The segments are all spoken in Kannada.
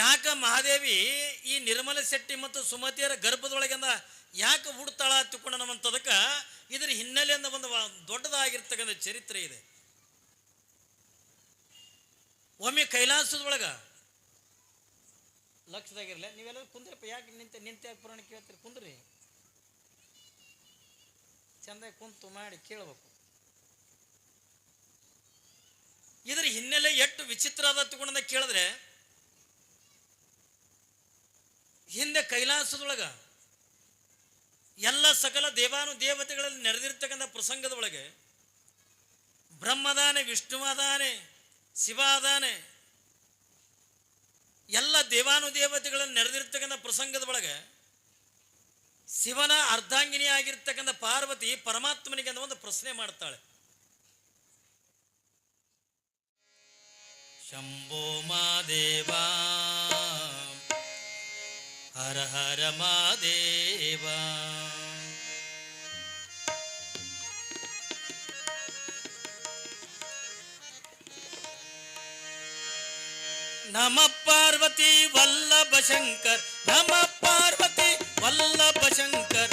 ಯಾಕ ಮಹಾದೇವಿ ಈ ನಿರ್ಮಲ ಶೆಟ್ಟಿ ಮತ್ತು ಸುಮತಿಯರ ಗರ್ಭದೊಳಗಿಂದ ಯಾಕೆ ಹುಡ್ತಾಳ ತಿಳ್ಕೊಂಡ ನಮ್ಮಂತದಕ್ಕ ಇದ್ರ ಹಿನ್ನೆಲೆಯಿಂದ ಒಂದು ದೊಡ್ಡದಾಗಿರ್ತಕ್ಕಂಥ ಚರಿತ್ರೆ ಇದೆ. ಒಮ್ಮೆ ಕೈಲಾಸದೊಳಗ ಲಕ್ಷದಾಗಿರ್ಲಿ ನೀವೆಲ್ಲ ಕುಂದ್ರಪ್ಪ, ಯಾಕೆ ನಿಂತ ನಿಂತ ಪುರಾಣ ಕೇಳ್ತೀರಿ? ಕುಂದ್ರಿ. ಚಂದ ಕುಂತು ಮಾಡಿ ಕೇಳಬೇಕು. ಇದ್ರ ಹಿನ್ನೆಲೆ ಎಷ್ಟು ವಿಚಿತ್ರ ಅದ ತಗೊಂಡ ಕೇಳಿದ್ರೆ ಹಿಂದೆ ಕೈಲಾಸದೊಳಗ ಎಲ್ಲ ಸಕಲ ದೇವಾನು ದೇವತೆಗಳಲ್ಲಿ ನೆರೆದಿರ್ತಕ್ಕಂಥ ಪ್ರಸಂಗದೊಳಗೆ ಬ್ರಹ್ಮದಾನೆ, ವಿಷ್ಣುವಾದಾನೆ, ಶಿವಾದಾನೆ, ಎಲ್ಲ ದೇವಾನು ದೇವತೆಗಳಲ್ಲಿ ನೆರೆದಿರ್ತಕ್ಕಂಥ ಪ್ರಸಂಗದ ಒಳಗೆ ಶಿವನ ಅರ್ಧಾಂಗಿನಿ ಆಗಿರ್ತಕ್ಕಂಥ ಪಾರ್ವತಿ ಪರಮಾತ್ಮನಿಗೆ ಅಂತ ಒಂದು ಪ್ರಶ್ನೆ ಮಾಡ್ತಾಳೆ. ಶಂಭೋ ಮಾದೇವ. ಹರ ಹರ ಮಾದೇವ ನಮ ಪಾರ್ವತಿ ವಲ್ಲಭ ಶಂಕರ್ ನಮ ಪಾರ್ವತಿ ವಲ್ಲಭ ಶಂಕರ್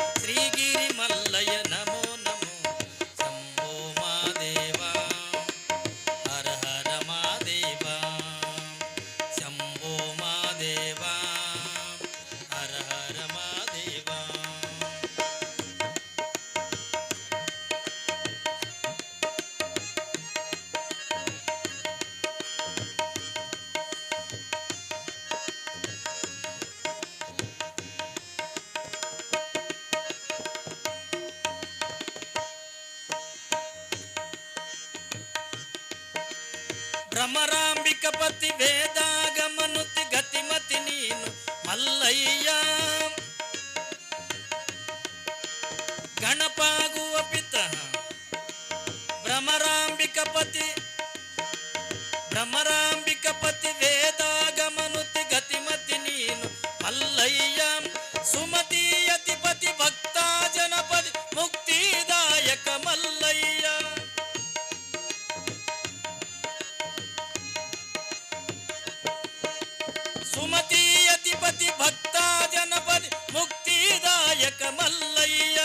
ಸುಮತಿ ಯತಿಪತಿ ಭಕ್ತ ಜನಪದಿ ಮುಕ್ತಿದಾಯಕ ಮಲ್ಲಯ್ಯ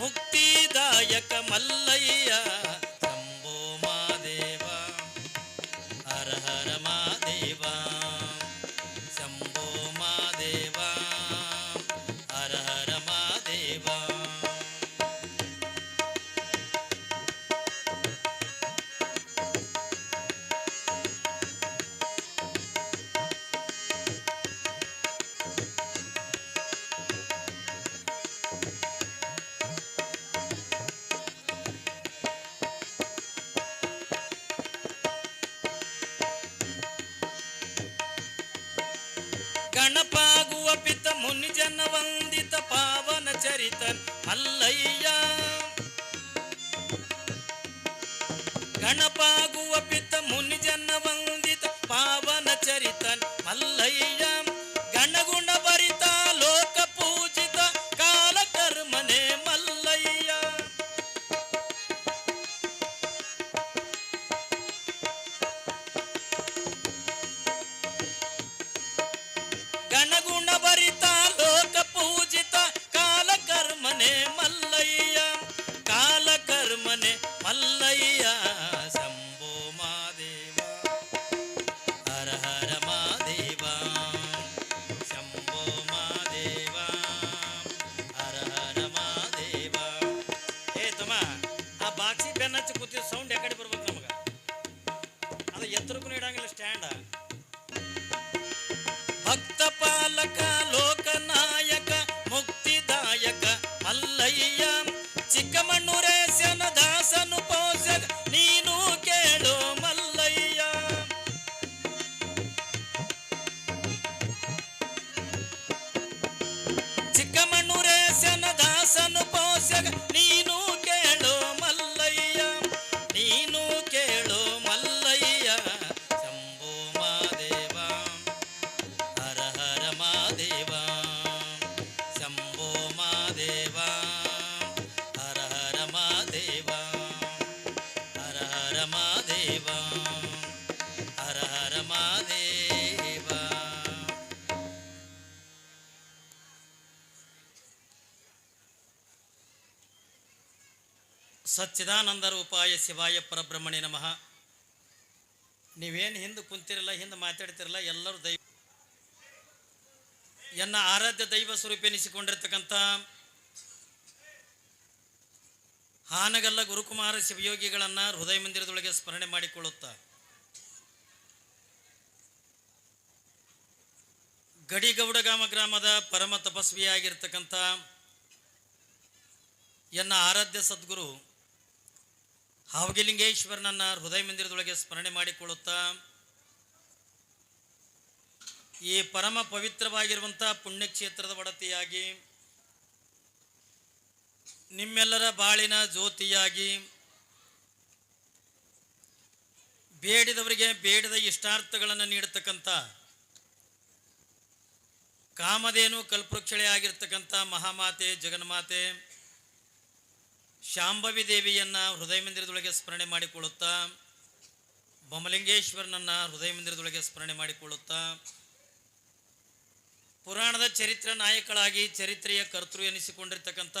ಮುಕ್ತಿದಾಯಕ ಮಲ್ಲಯ್ಯ ಗಣಪಾಗುವ ಪಿತ ಮುನಿಜನ ವಂದಿತ ಪಾವನ ಚರಿತ ಮಲ್ಲಯ್ಯ. ಗಣಪಾಗುವ ಪಿತ ಮುನಿಜನ ವಂದಿತ ಪಾವನ ಚರಿತ ಮಲ್ಲಯ್ಯ. ಸಚ್ಚಿದಾನಂದ ರೂಪಾಯ ಶಿವಾಯ ಪರಬ್ರಹ್ಮಣಿ ನಮಃ. ನೀವೇನು ಹಿಂದೆ ಕುಂತಿರಲ್ಲ, ಹಿಂದೆ ಮಾತಾಡ್ತಿರಲ್ಲ, ಎಲ್ಲರೂ ದೈವ ಎನ್ನ ಆರಾಧ್ಯ ದೈವ ಸ್ವರೂಪ ಎನಿಸಿಕೊಂಡಿರ್ತಕ್ಕಂಥ ಹಾನಗಲ್ಲ ಗುರುಕುಮಾರ ಶಿವಯೋಗಿಗಳನ್ನು ಹೃದಯ ಮಂದಿರದೊಳಗೆ ಸ್ಮರಣೆ ಮಾಡಿಕೊಳ್ಳುತ್ತಾ ಗಡಿಗೌಡಗಾಮ ಗ್ರಾಮದ ಪರಮ ತಪಸ್ವಿಯಾಗಿರ್ತಕ್ಕಂಥ ಎನ್ನ ಆರಾಧ್ಯ ಸದ್ಗುರು ಹಾವಗಿಲಿಂಗೇಶ್ವರನನ್ನ ಹೃದಯ ಮಂದಿರದೊಳಗೆ ಸ್ಮರಣೆ ಮಾಡಿಕೊಳ್ಳುತ್ತಾ, ಈ ಪರಮ ಪವಿತ್ರವಾಗಿರುವಂಥ ಪುಣ್ಯಕ್ಷೇತ್ರದ ಒಡತಿಯಾಗಿ, ನಿಮ್ಮೆಲ್ಲರ ಬಾಳಿನ ಜ್ಯೋತಿಯಾಗಿ, ಬೇಡಿದವರಿಗೆ ಬೇಡದ ಇಷ್ಟಾರ್ಥಗಳನ್ನು ನೀಡತಕ್ಕಂಥ ಕಾಮಧೇನು ಕಲ್ಪವೃಕ್ಷಳೆ ಆಗಿರ್ತಕ್ಕಂಥ ಮಹಾಮಾತೆ ಜಗನ್ಮಾತೆ ಶಾಂಭವಿ ದೇವಿಯನ್ನ ಹೃದಯ ಮಂದಿರದೊಳಗೆ ಸ್ಮರಣೆ ಮಾಡಿಕೊಳ್ಳುತ್ತಾ, ಬೊಮ್ಮಲಿಂಗೇಶ್ವರನನ್ನ ಹೃದಯ ಮಂದಿರದೊಳಗೆ ಸ್ಮರಣೆ ಮಾಡಿಕೊಳ್ಳುತ್ತಾ, ಪುರಾಣದ ಚರಿತ್ರ ನಾಯಕಳಾಗಿ ಚರಿತ್ರೆಯ ಕರ್ತೃ ಎನಿಸಿಕೊಂಡಿರ್ತಕ್ಕಂಥ,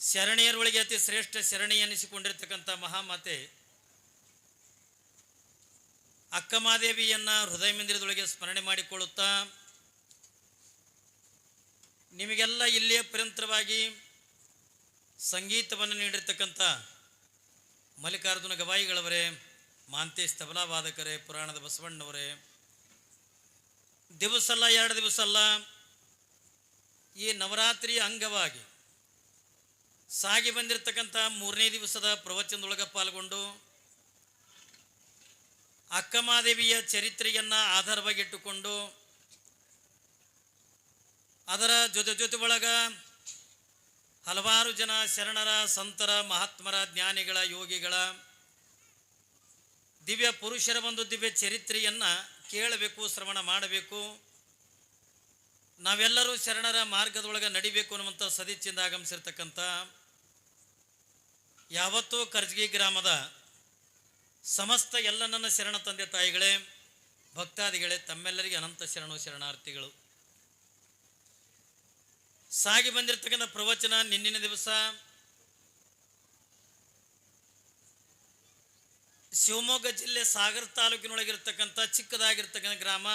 ಶರಣೆಯರೊಳಗೆ ಅತಿ ಶ್ರೇಷ್ಠ ಶರಣಿ ಎನಿಸಿಕೊಂಡಿರ್ತಕ್ಕಂಥ ಮಹಾಮಾತೆ ಅಕ್ಕಮಾದೇವಿಯನ್ನ ಹೃದಯ ಮಂದಿರದೊಳಗೆ ಸ್ಮರಣೆ ಮಾಡಿಕೊಳ್ಳುತ್ತಾ, ನಿಮಗೆಲ್ಲ ಇಲ್ಲಿಯ ಪರ್ಯಂತರವಾಗಿ ಸಂಗೀತವನ್ನು ನೀಡಿರ್ತಕ್ಕಂಥ ಮಲ್ಲಿಕಾರ್ಜುನ ಗವಾಯಿಗಳವರೇ, ಮಾಂತೇಶ್ ತಬಲಾ ವಾದಕರೇ ಪುರಾಣದ ಬಸವಣ್ಣವರೇ ದಿವಸ ಅಲ್ಲ ಎರಡು ದಿವಸ ಅಲ್ಲ ಈ ನವರಾತ್ರಿಯ ಅಂಗವಾಗಿ ಸಾಗಿ ಬಂದಿರತಕ್ಕಂಥ ಮೂರನೇ ದಿವಸದ ಪ್ರವಚನದೊಳಗೆ ಪಾಲ್ಗೊಂಡು ಅಕ್ಕಮಾದೇವಿಯ ಚರಿತ್ರೆಯನ್ನು ಆಧಾರವಾಗಿಟ್ಟುಕೊಂಡು ಅದರ ಜೊತೆ ಜೊತೆ ಒಳಗ ಹಲವಾರು ಜನ ಶರಣರ, ಸಂತರ, ಮಹಾತ್ಮರ, ಜ್ಞಾನಿಗಳ, ಯೋಗಿಗಳ ದಿವ್ಯ ಪುರುಷರ ಒಂದು ದಿವ್ಯ ಚರಿತ್ರೆಯನ್ನು ಕೇಳಬೇಕು, ಶ್ರವಣ ಮಾಡಬೇಕು. ನಾವೆಲ್ಲರೂ ಶರಣರ ಮಾರ್ಗದೊಳಗೆ ನಡಿಬೇಕು ಅನ್ನುವಂಥ ಸದಿಚ್ಚಿಂದ ಆಗಮಿಸಿರ್ತಕ್ಕಂಥ ಯಾವತ್ತೂ ಕರ್ಜಗಿ ಗ್ರಾಮದ ಸಮಸ್ತ ಎಲ್ಲ ನನ್ನ ಶರಣ ತಂದೆ ತಾಯಿಗಳೇ, ಭಕ್ತಾದಿಗಳೇ, ತಮ್ಮೆಲ್ಲರಿಗೆ ಅನಂತ ಶರಣು, ಶರಣಾರ್ಥಿಗಳು. ಸಾಗಿ ಬಂದಿರತಕ್ಕಂಥ ಪ್ರವಚನ ನಿನ್ನಿನ ದಿವಸ. ಶಿವಮೊಗ್ಗ ಜಿಲ್ಲೆ ಸಾಗರ ತಾಲೂಕಿನೊಳಗಿರ್ತಕ್ಕಂಥ ಚಿಕ್ಕದಾಗಿರ್ತಕ್ಕಂಥ ಗ್ರಾಮ,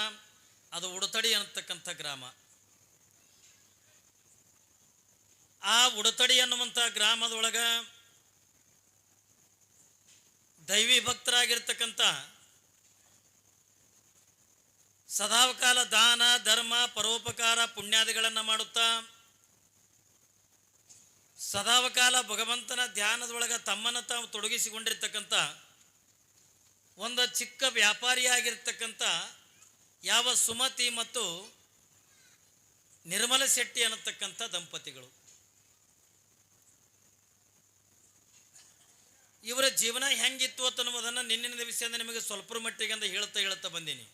ಅದು ಉಡತಡಿ ಅನ್ನತಕ್ಕಂಥ ಗ್ರಾಮ. ಆ ಉಡತಡಿ ಅನ್ನುವಂಥ ಗ್ರಾಮದೊಳಗ ದೈವಿ ಭಕ್ತರಾಗಿರ್ತಕ್ಕಂಥ ಸದಾವಕಾಲ ದಾನ, ಧರ್ಮ, ಪರೋಪಕಾರ, ಪುಣ್ಯಾದಿಗಳನ್ನು ಮಾಡುತ್ತಾ ಸದಾವಕಾಲ ಭಗವಂತನ ಧ್ಯಾನದೊಳಗೆ ತಮ್ಮನ್ನು ತಾವು ತೊಡಗಿಸಿಕೊಂಡಿರ್ತಕ್ಕಂಥ ಒಂದು ಚಿಕ್ಕ ವ್ಯಾಪಾರಿಯಾಗಿರ್ತಕ್ಕಂಥ ಯಾವ ಸುಮತಿ ಮತ್ತು ನಿರ್ಮಲ ಶೆಟ್ಟಿ ಅನ್ನತಕ್ಕಂಥ ದಂಪತಿಗಳು. ಇವರ ಜೀವನ ಹೆಂಗಿತ್ತು ಅಂತ ಅನ್ನೋದನ್ನು ನಿನ್ನಿನ ದಿವಸದಿಂದ ನಿಮಗೆ ಸ್ವಲ್ಪ ಮಟ್ಟಿಗೆ ಅಂತ ಹೇಳ್ತಾ ಹೇಳ್ತಾ ಬಂದೀನಿ.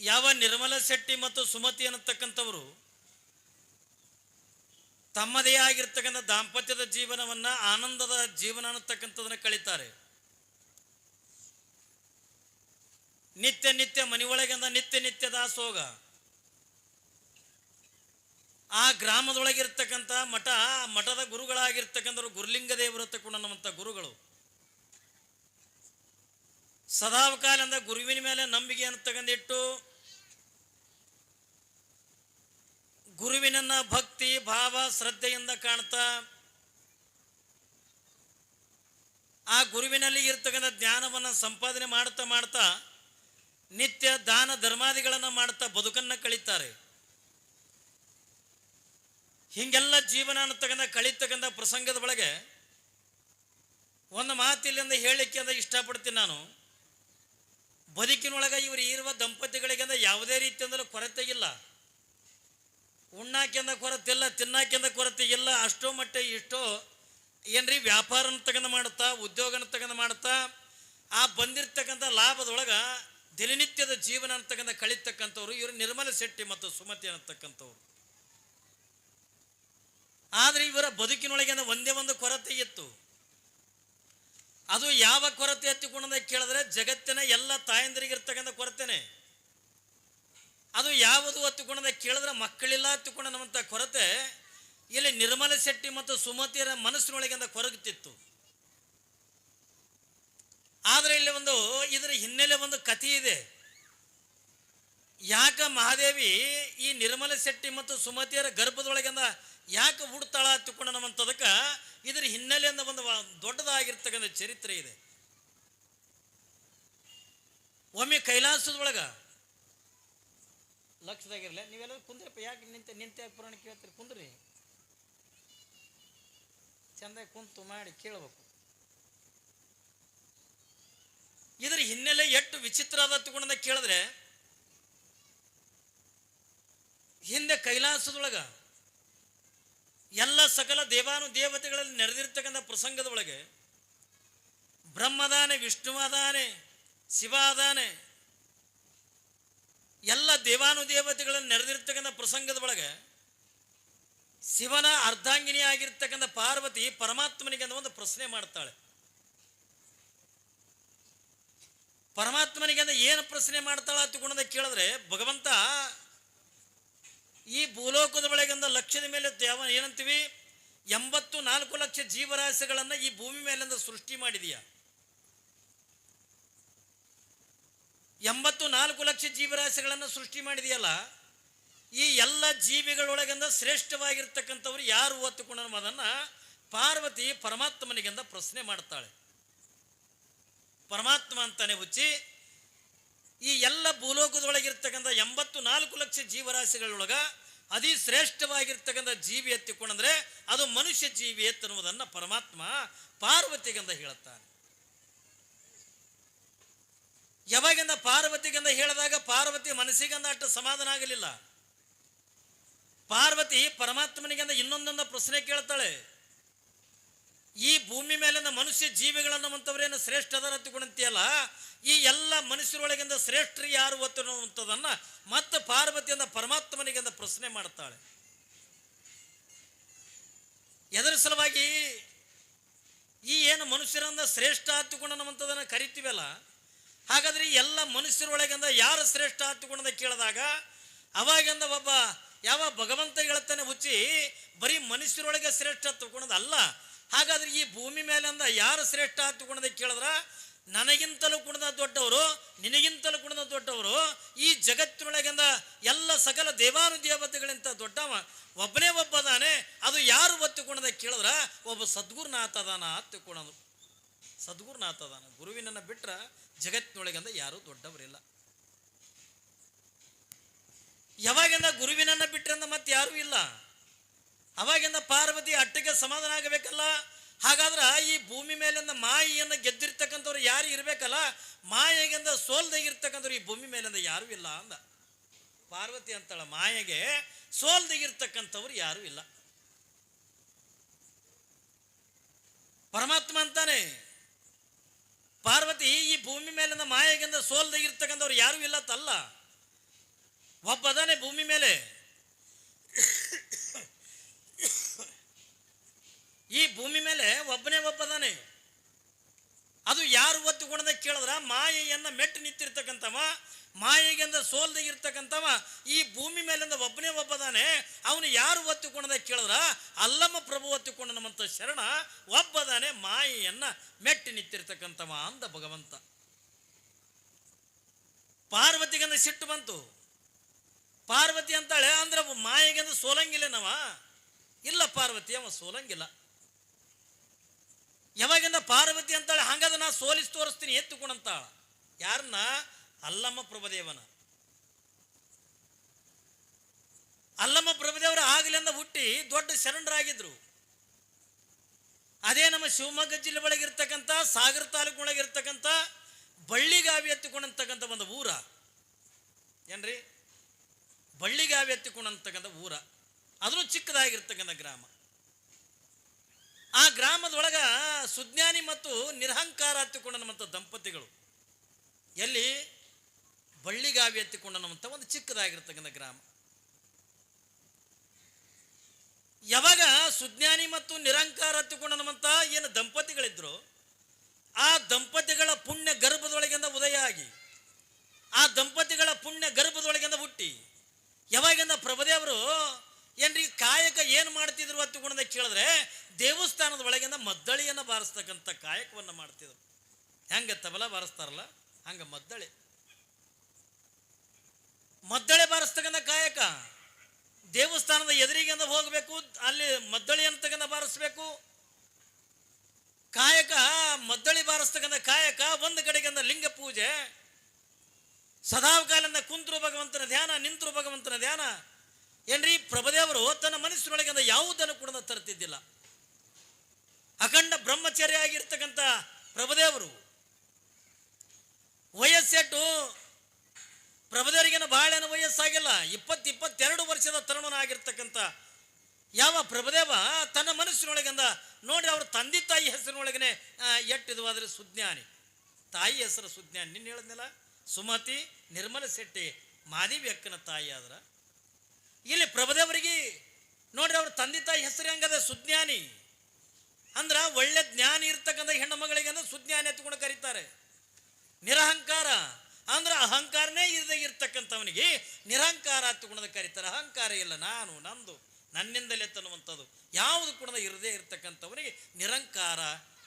ಯಾವ ನಿರ್ಮಲ ಶೆಟ್ಟಿ ಮತ್ತು ಸುಮತಿ ಅನ್ನತಕ್ಕಂಥವರು ತಮ್ಮದೇ ಆಗಿರ್ತಕ್ಕಂಥ ದಾಂಪತ್ಯದ ಜೀವನವನ್ನ ಆನಂದದ ಜೀವನ ಅನ್ನತಕ್ಕಂಥದನ್ನ ಕಳೀತಾರೆ. ನಿತ್ಯ ನಿತ್ಯ ಮನೆಯೊಳಗಿಂದ ನಿತ್ಯ ನಿತ್ಯದ ಸೋಗ ಆ ಗ್ರಾಮದೊಳಗಿರ್ತಕ್ಕಂಥ ಮಠ ಮಠದ ಗುರುಗಳಾಗಿರ್ತಕ್ಕಂಥವ್ರು ಗುರುಲಿಂಗ ದೇವರು ನಮ್ಮಂಥ ಗುರುಗಳು. ಸದಾವಕಾಲದಿಂದ ಗುರುವಿನ ಮೇಲೆ ನಂಬಿಕೆಯನ್ನು ತಗೊಂಡಿಟ್ಟು ಗುರುವಿನನ್ನ ಭಕ್ತಿ, ಭಾವ, ಶ್ರದ್ಧೆಯಿಂದ ಕಾಣ್ತಾ ಆ ಗುರುವಿನಲ್ಲಿ ಇರ್ತಕ್ಕಂಥ ಜ್ಞಾನವನ್ನು ಸಂಪಾದನೆ ಮಾಡ್ತಾ ಮಾಡ್ತಾ ನಿತ್ಯ ದಾನ ಧರ್ಮಾದಿಗಳನ್ನು ಮಾಡ್ತಾ ಬದುಕನ್ನು ಕಳೀತಾರೆ. ಹಿಂಗೆಲ್ಲ ಜೀವನ ಅನ್ನತಕ್ಕಂಥ ಕಳೀತಕ್ಕಂಥ ಪ್ರಸಂಗದ ಒಳಗೆ ಒಂದು ಮಾತಿಲ್ಲಿಂದ ಹೇಳಲಿಕ್ಕೆ ಅಂತ ಇಷ್ಟಪಡ್ತೀನಿ ನಾನು. ಬದುಕಿನೊಳಗೆ ಇವರು ಇರುವ ದಂಪತಿಗಳಿಗೆ ಅಂದ್ರೆ ಯಾವುದೇ ರೀತಿಯಿಂದಲೂ ಕೊರತೆ ಇಲ್ಲ. ಉಣ್ಣಾಕೆಂದ ಕೊರತೆ ಇಲ್ಲ, ತಿನ್ನಾಕೆಂದ ಕೊರತೆ ಇಲ್ಲ, ಅಷ್ಟೋ ಮಟ್ಟ ಇಷ್ಟೋ ಏನ್ರಿ ವ್ಯಾಪಾರನ ತಗೊಂಡು ಮಾಡುತ್ತಾ, ಉದ್ಯೋಗನ ತಗೊಂಡು ಮಾಡುತ್ತಾ, ಆ ಬಂದಿರತಕ್ಕಂಥ ಲಾಭದೊಳಗೆ ದಿನನಿತ್ಯದ ಜೀವನ ಅಂತಕ್ಕಂಥ ಕಳೀತಕ್ಕಂಥವ್ರು, ಇವರು ನಿರ್ಮಲ ಶೆಟ್ಟಿ ಮತ್ತು ಸುಮತಿ ಅನ್ನತಕ್ಕಂಥವ್ರು. ಆದರೆ ಇವರ ಬದುಕಿನೊಳಗೆ ಒಂದೇ ಒಂದು ಕೊರತೆ ಇತ್ತು. ಅದು ಯಾವ ಕೊರತೆ ಎತ್ತಿಕೊಂಡ ಕೇಳಿದ್ರೆ ಜಗತ್ತಿನ ಎಲ್ಲ ತಾಯಂದಿರಿಗಿರ್ತಕ್ಕಂಥ ಕೊರತೆನೆ. ಅದು ಯಾವುದು ಹತ್ತುಕೊಂಡದ ಕೇಳಿದ್ರೆ ಮಕ್ಕಳಿಲ್ಲ ಹತ್ತಿಕೊಂಡಂಥ ಕೊರತೆ. ಇಲ್ಲಿ ನಿರ್ಮಲ ಶೆಟ್ಟಿ ಮತ್ತು ಸುಮತಿಯರ ಮನಸ್ಸಿನೊಳಗಿಂದ ಕೊರಗುತ್ತಿತ್ತು. ಆದರೆ ಇಲ್ಲಿ ಒಂದು ಇದರ ಹಿನ್ನೆಲೆ ಒಂದು ಕಥೆ ಇದೆ. ಯಾಕ ಮಹಾದೇವಿ ಈ ನಿರ್ಮಲ ಶೆಟ್ಟಿ ಮತ್ತು ಸುಮತಿಯರ ಗರ್ಭದೊಳಗಿಂದ ಯಾಕೆ ಹುಡ್ತಾಳ ಹತ್ತುಕೊಂಡನವಂತದಕ್ಕ ಇದರ ಹಿನ್ನೆಲೆಯಿಂದ ಒಂದು ದೊಡ್ಡದಾಗಿರ್ತಕ್ಕಂಥ ಚರಿತ್ರೆ ಇದೆ. ಒಮ್ಮೆ ಕೈಲಾಸದೊಳಗ ಲಕ್ಷದಾಗಿರ್ಲಿ, ನೀವೆಲ್ಲರೂ ಕುಂದ್ರಪ್ಪ, ಯಾಕೆ ನಿಂತ ನಿಂತ ಯಾಕೆ ಪುರಾಣ ಕೇಳ್ತೀರಿ? ಕುಂದ್ರಿ. ಚಂದ ಕುಂತು ಮಾಡಿ ಕೇಳಬೇಕು. ಇದರ ಹಿನ್ನೆಲೆ ಎಷ್ಟು ವಿಚಿತ್ರ ಅದ ತಗೊಂಡ ಕೇಳಿದ್ರೆ, ಹಿಂದೆ ಕೈಲಾಸದೊಳಗ ಎಲ್ಲ ಸಕಲ ದೇವಾನು ದೇವತೆಗಳಲ್ಲಿ ನೆರೆದಿರ್ತಕ್ಕಂಥ ಪ್ರಸಂಗದ ಒಳಗೆ ಬ್ರಹ್ಮದಾನೆ, ವಿಷ್ಣುವಾದಾನೆ, ಶಿವಾದಾನೆ, ಎಲ್ಲ ದೇವಾನು ದೇವತೆಗಳಲ್ಲಿ ನೆರೆದಿರ್ತಕ್ಕಂಥ ಪ್ರಸಂಗದ ಒಳಗೆ ಶಿವನ ಅರ್ಧಾಂಗಿನಿ ಆಗಿರ್ತಕ್ಕಂಥ ಪಾರ್ವತಿ ಪರಮಾತ್ಮನಿಗೆ ಅಂತ ಒಂದು ಪ್ರಶ್ನೆ ಮಾಡ್ತಾಳೆ. ಪರಮಾತ್ಮನಿಗೆ ಅಂತ ಏನು ಪ್ರಶ್ನೆ ಮಾಡ್ತಾಳ ಅಂತ ಕೇಳಿದ್ರೆ ಭಗವಂತ ಈ ಭೂಲೋಕದ ಒಳಗಿಂದ ಲಕ್ಷದ ಮೇಲೆ ಯಾವ ಏನಂತೀವಿ? ಎಂಬತ್ತು ನಾಲ್ಕು ಲಕ್ಷ ಜೀವರಾಶಿಗಳನ್ನ ಈ ಭೂಮಿ ಮೇಲಿಂದ ಸೃಷ್ಟಿ ಮಾಡಿದೀಯ. ಎಂಬತ್ತು ನಾಲ್ಕು ಲಕ್ಷ ಜೀವರಾಶಿಗಳನ್ನು ಸೃಷ್ಟಿ ಮಾಡಿದೆಯಲ್ಲ, ಈ ಎಲ್ಲ ಜೀವಿಗಳೊಳಗಿಂದ ಶ್ರೇಷ್ಠವಾಗಿರ್ತಕ್ಕಂಥವ್ರು ಯಾರು ಒತ್ತುಕೊಂಡು ಅದನ್ನ ಪಾರ್ವತಿ ಪರಮಾತ್ಮನಿಗಿಂದ ಪ್ರಶ್ನೆ ಮಾಡ್ತಾಳೆ. ಪರಮಾತ್ಮ ಅಂತಾನೆ ಹುಚ್ಚಿ ಈ ಎಲ್ಲ ಭೂಲೋಕದೊಳಗಿರ್ತಕ್ಕಂಥ ಎಂಬತ್ತು ನಾಲ್ಕು ಲಕ್ಷ ಜೀವರಾಶಿಗಳೊಳಗ ಅತಿ ಶ್ರೇಷ್ಠವಾಗಿರ್ತಕ್ಕಂಥ ಜೀವಿ ಎತ್ತಿಕೊಂಡಂದ್ರೆ ಅದು ಮನುಷ್ಯ ಜೀವಿ ಎತ್ತನ್ನುವುದನ್ನು ಪರಮಾತ್ಮ ಪಾರ್ವತಿಗಂಧ ಹೇಳುತ್ತಾನೆ. ಯಾವಾಗಿಂದ ಪಾರ್ವತಿಗಂಧ ಹೇಳಿದಾಗ ಪಾರ್ವತಿ ಮನಸ್ಸಿಗಂದ ಅಷ್ಟು ಸಮಾಧಾನ ಆಗಲಿಲ್ಲ. ಪಾರ್ವತಿ ಪರಮಾತ್ಮನಿಗಿಂದ ಇನ್ನೊಂದೊಂದು ಪ್ರಶ್ನೆ ಕೇಳ್ತಾಳೆ. ಈ ಭೂಮಿ ಮೇಲಿನ ಮನುಷ್ಯ ಜೀವಿಗಳನ್ನು ಅಂತವರೇನು ಶ್ರೇಷ್ಠ ಅದರ ಗುಣಂತಿಯಲ್ಲ ಈ ಎಲ್ಲ ಮನುಷ್ಯರೊಳಗಿಂದ ಶ್ರೇಷ್ಠರು ಯಾರು ಒತ್ತನ್ನುವಂಥದ್ದನ್ನ ಮತ್ತೆ ಪಾರ್ವತಿಯಿಂದ ಪರಮಾತ್ಮನಿಗಿಂದ ಪ್ರಶ್ನೆ ಮಾಡ್ತಾಳೆ. ಎದರ ಸಲುವಾಗಿ ಈ ಏನು ಮನುಷ್ಯರಿಂದ ಶ್ರೇಷ್ಠ ಹತ್ತುಕೊಂಡನ್ನುವಂಥದ್ದನ್ನು ಕರಿತೀವಲ್ಲ? ಹಾಗಾದ್ರೆ ಈ ಎಲ್ಲ ಮನುಷ್ಯರೊಳಗಿಂದ ಯಾರು ಶ್ರೇಷ್ಠ ಹತ್ತುಕೊಂಡದ ಕೇಳಿದಾಗ ಅವಾಗಿಂದ ಒಬ್ಬ ಯಾವ ಭಗವಂತ ಹೇಳ್ತಾನೆ ಹುಚ್ಚಿ, ಬರೀ ಮನುಷ್ಯರೊಳಗೆ ಶ್ರೇಷ್ಠ ಹತ್ತುಕೊಂಡದ ಅಲ್ಲ ಹಾಗಾದ್ರೆ ಈ ಭೂಮಿ ಮೇಲಿಂದ ಯಾರು ಶ್ರೇಷ್ಠ ಅಂತ ಗುಣದ ಕೇಳಿದ್ರ? ನನಗಿಂತಲೂ ಕುಣದ ದೊಡ್ಡವರು, ನಿನಗಿಂತಲೂ ಕುಣದ ದೊಡ್ಡವರು, ಈ ಜಗತ್ತಿನೊಳಗಿಂದ ಎಲ್ಲ ಸಕಲ ದೇವಾನು ದೇವತೆಗಳಿಂತ ದೊಡ್ಡವ, ಒಬ್ಬನೇ ಒಬ್ಬ ಅದಾನೆ ಅದು ಯಾರು ಒತ್ತು ಕುಣದ ಕೇಳಿದ್ರ? ಒಬ್ಬ ಸದ್ಗುರುನಾಥ ಅದಾನ ಕುಣದು. ಸದ್ಗುರುನಾಥ ಅದಾನ ಗುರುವಿನನ್ನ ಬಿಟ್ರ ಜಗತ್ತಿನೊಳಗಿಂದ ಯಾರೂ ದೊಡ್ಡವರಿಲ್ಲ. ಯಾವಾಗಿಂದ ಗುರುವಿನನ್ನ ಬಿಟ್ರಂದ ಮತ್ತೆ ಯಾರೂ ಇಲ್ಲ? ಅವಾಗಿಂದ ಪಾರ್ವತಿ ಅಟ್ಟಿಗೆ ಸಮಾಧಾನ ಆಗಬೇಕಲ್ಲ ಹಾಗಾದ್ರೆ ಈ ಭೂಮಿ ಮೇಲಿಂದ ಮಾಯಿಯನ್ನು ಗೆದ್ದಿರ್ತಕ್ಕಂಥವ್ರು ಯಾರು ಇರಬೇಕಲ್ಲ? ಮಾಯೆಗಿಂದ ಸೋಲ್ದಾಗಿರ್ತಕ್ಕಂಥವ್ರು ಈ ಭೂಮಿ ಮೇಲಿಂದ ಯಾರೂ ಇಲ್ಲ ಅಂದ. ಪಾರ್ವತಿ ಅಂತಳ ಮಾಯೆಗೆ ಸೋಲ್ದಾಗಿರ್ತಕ್ಕಂಥವ್ರು ಯಾರೂ ಇಲ್ಲ. ಪರಮಾತ್ಮ ಅಂತಾನೆ. ಪಾರ್ವತಿ ಈ ಭೂಮಿ ಮೇಲಿಂದ ಮಾಯೆಗಿಂದ ಸೋಲ್ದಾಗಿರ್ತಕ್ಕಂಥವ್ರು ಯಾರೂ ಇಲ್ಲ ತಲ್ಲ ಒಬ್ಬದಾನೆ ಭೂಮಿ ಮೇಲೆ. ಈ ಭೂಮಿ ಮೇಲೆ ಒಬ್ಬನೇ ಒಬ್ಬದಾನೆ ಅದು ಯಾರು ಒತ್ತುಕೊಂಡದ ಕೇಳಿದ್ರ ಮಾಯೆಯನ್ನ ಮೆಟ್ಟು ನಿಂತಿರ್ತಕ್ಕಂಥವ ಮಾಯೆಗಿಂದ ಸೋಲ್ದಾಗಿರ್ತಕ್ಕಂಥವ ಈ ಭೂಮಿ ಮೇಲಿಂದ ಒಬ್ಬನೇ ಒಬ್ಬದಾನೆ ಅವನು ಯಾರು ಒತ್ತುಕೊಂಡದ ಕೇಳಿದ್ರ ಅಲ್ಲಮ್ಮ ಪ್ರಭು ಒತ್ತುಕೊಂಡನಂತ ಶರಣ ಒಬ್ಬದಾನೆ ಮಾಯೆಯನ್ನ ಮೆಟ್ಟಿ ನಿಂತಿರ್ತಕ್ಕಂಥವ ಅಂದ ಭಗವಂತ. ಪಾರ್ವತಿಗಂದ ಸಿಟ್ಟು ಬಂತು. ಪಾರ್ವತಿ ಅಂತಾಳೆ, ಅಂದ್ರೆ ಅವ ಸೋಲಂಗಿಲ್ಲ ಸೋಲಂಗಿಲ್ಲನವ? ಇಲ್ಲ ಪಾರ್ವತಿ, ಅವ ಸೋಲಂಗಿಲ್ಲ. ಯಾವಾಗಿಂದ ಪಾರ್ವತಿ ಅಂತಾಳೆ, ಹಂಗದ ನಾ ಸೋಲಿಸಿ ತೋರಿಸ್ತೀನಿ ಎತ್ತುಕೊಂಡಂತಾಳ ಯಾರನ್ನ ಅಲ್ಲಮ್ಮ ಪ್ರಭುದೇವನ. ಅಲ್ಲಮ್ಮ ಪ್ರಭುದೇವರು ಆಗಲಿಂದ ಹುಟ್ಟಿ ದೊಡ್ಡ ಶರಣರಾಗಿದ್ರು. ಅದೇ ನಮ್ಮ ಶಿವಮೊಗ್ಗ ಜಿಲ್ಲೆ ಒಳಗಿರ್ತಕ್ಕಂಥ ಸಾಗರ ತಾಲೂಕು ಒಳಗಿರ್ತಕ್ಕಂಥ ಬಳ್ಳಿಗಾವಿ ಎತ್ತಿಕೊಂಡಂತಕ್ಕಂಥ ಒಂದು ಊರ. ಏನ್ರಿ? ಬಳ್ಳಿಗಾವಿ ಎತ್ತಿಕೊಂಡಂತಕ್ಕಂಥ ಊರ. ಅದನ್ನು ಚಿಕ್ಕದಾಗಿರ್ತಕ್ಕಂಥ ಗ್ರಾಮ. ಆ ಗ್ರಾಮದೊಳಗ ಸುಜ್ಞಾನಿ ಮತ್ತು ನಿರಹಂಕಾರ ಹತ್ತಿಕೊಂಡನವಂಥ ದಂಪತಿಗಳು. ಎಲ್ಲಿ? ಬಳ್ಳಿಗಾವಿ ಹತ್ತಿಕೊಂಡನವಂಥ ಒಂದು ಚಿಕ್ಕದಾಗಿರ್ತಕ್ಕಂಥ ಗ್ರಾಮ. ಯಾವಾಗ ಸುಜ್ಞಾನಿ ಮತ್ತು ನಿರಂಕಾರ ಹತ್ತಿಕೊಂಡನವಂಥ ಏನು ದಂಪತಿಗಳಿದ್ರು, ಆ ದಂಪತಿಗಳ ಪುಣ್ಯ ಗರ್ಭದೊಳಗಿಂದ ಉದಯ ಆಗಿ, ಆ ದಂಪತಿಗಳ ಪುಣ್ಯ ಗರ್ಭದೊಳಗಿಂದ ಹುಟ್ಟಿ ಹುಟ್ಟಿ, ಯಾವಾಗಿಂದ ಪ್ರಭುದೇವರು ಏನ್ರಿ ಕಾಯಕ ಏನು ಮಾಡ್ತಿದ್ರು ಅಂತ ಗುಣದ ಕೇಳಿದ್ರೆ ದೇವಸ್ಥಾನದ ಒಳಗಿಂದ ಮದ್ದಳಿಯನ್ನು ಬಾರಿಸ್ತಕ್ಕಂಥ ಕಾಯಕವನ್ನು ಮಾಡ್ತಿದ್ರು. ಹೆಂಗೆ ತಬಲ ಬಾರಿಸ್ತಾರಲ್ಲ? ಹಂಗೆ ಮದ್ದಳೆ. ಮದ್ದಳೆ ಬಾರಿಸ್ತಕ್ಕಂಥ ಕಾಯಕ. ದೇವಸ್ಥಾನದ ಎದುರಿಗಿಂದ ಹೋಗಬೇಕು, ಅಲ್ಲಿ ಮದ್ದಳಿಯನ್ನು ತಗೊಂಡ ಬಾರಿಸ್ಬೇಕು. ಕಾಯಕ, ಮದ್ದಳಿ ಬಾರಿಸ್ತಕ್ಕಂಥ ಕಾಯಕ, ಒಂದು ಕಡೆಗಿಂದ ಲಿಂಗ ಪೂಜೆ. ಸದಾಕಾಲಿಂದ ಕುಂತರು ಭಗವಂತನ ಧ್ಯಾನ, ನಿಂತರು ಭಗವಂತನ ಧ್ಯಾನ. ಏನ್ರಿ ಪ್ರಭದೇವರು ತನ್ನ ಮನಸ್ಸಿನೊಳಗಿಂದ ಯಾವುದನ್ನು ಕೂಡ ತರ್ತಿದ್ದಿಲ್ಲ. ಅಖಂಡ ಬ್ರಹ್ಮಚರ್ಯ ಆಗಿರ್ತಕ್ಕಂಥ ಪ್ರಭದೇವರು ವಯಸ್ಸೆಟ್ಟು ಪ್ರಭದೇವರಿಗೇನು ಬಹಳೇನು ವಯಸ್ಸಾಗಿಲ್ಲ ಇಪ್ಪತ್ತು ಇಪ್ಪತ್ತೆರಡು ವರ್ಷದ ತರುಣನಾಗಿರ್ತಕ್ಕಂಥ ಯಾವ ಪ್ರಭದೇವ ತನ್ನ ಮನಸ್ಸಿನೊಳಗಿಂದ ನೋಡಿ ಅವ್ರ ತಂದೆ ತಾಯಿ ಹೆಸರಿನೊಳಗನೆ ಎಟ್ಟಿದ್ವಾದ್ರೆ ಸುಜ್ಞಾನಿ. ತಾಯಿ ಹೆಸರು ಸುಜ್ಞಾನಿ. ನಿನ್ನ ಹೇಳಿದ್ನಲ್ಲ, ಸುಮತಿ ನಿರ್ಮಲ ಶೆಟ್ಟಿ ಮಾದಿವಿ ಅಕ್ಕನ ತಾಯಿ ಆದ್ರ ಇಲ್ಲಿ ಪ್ರಭದೇವರಿಗೆ ನೋಡ್ರಿ ಅವ್ರ ತಂದೆ ತಾಯಿ ಹೆಸರು ಹೆಂಗದ? ಸುಜ್ಞಾನಿ. ಅಂದ್ರ ಒಳ್ಳೆ ಜ್ಞಾನ ಇರ್ತಕ್ಕಂಥ ಹೆಣ್ಣು ಮಗಳಿಗೆ ಅಂದ್ರೆ ಸುಜ್ಞಾನಿ ಎತ್ಕೊಂಡು ಕರೀತಾರೆ. ನಿರಹಂಕಾರ ಅಂದ್ರೆ ಅಹಂಕಾರನೇ ಇರದೇ ಇರ್ತಕ್ಕಂಥವನಿಗೆ ನಿರಹಂಕಾರ ಹತ್ತುಗುಣದ ಕರೀತಾರೆ. ಅಹಂಕಾರ ಇಲ್ಲ, ನಾನು, ನಂದು, ನನ್ನಿಂದಲೇ ತನ್ನುವಂಥದ್ದು. ಯಾವುದು ಕೂಡ ಇರದೇ ಇರ್ತಕ್ಕಂಥವನಿಗೆ ನಿರಂಕಾರ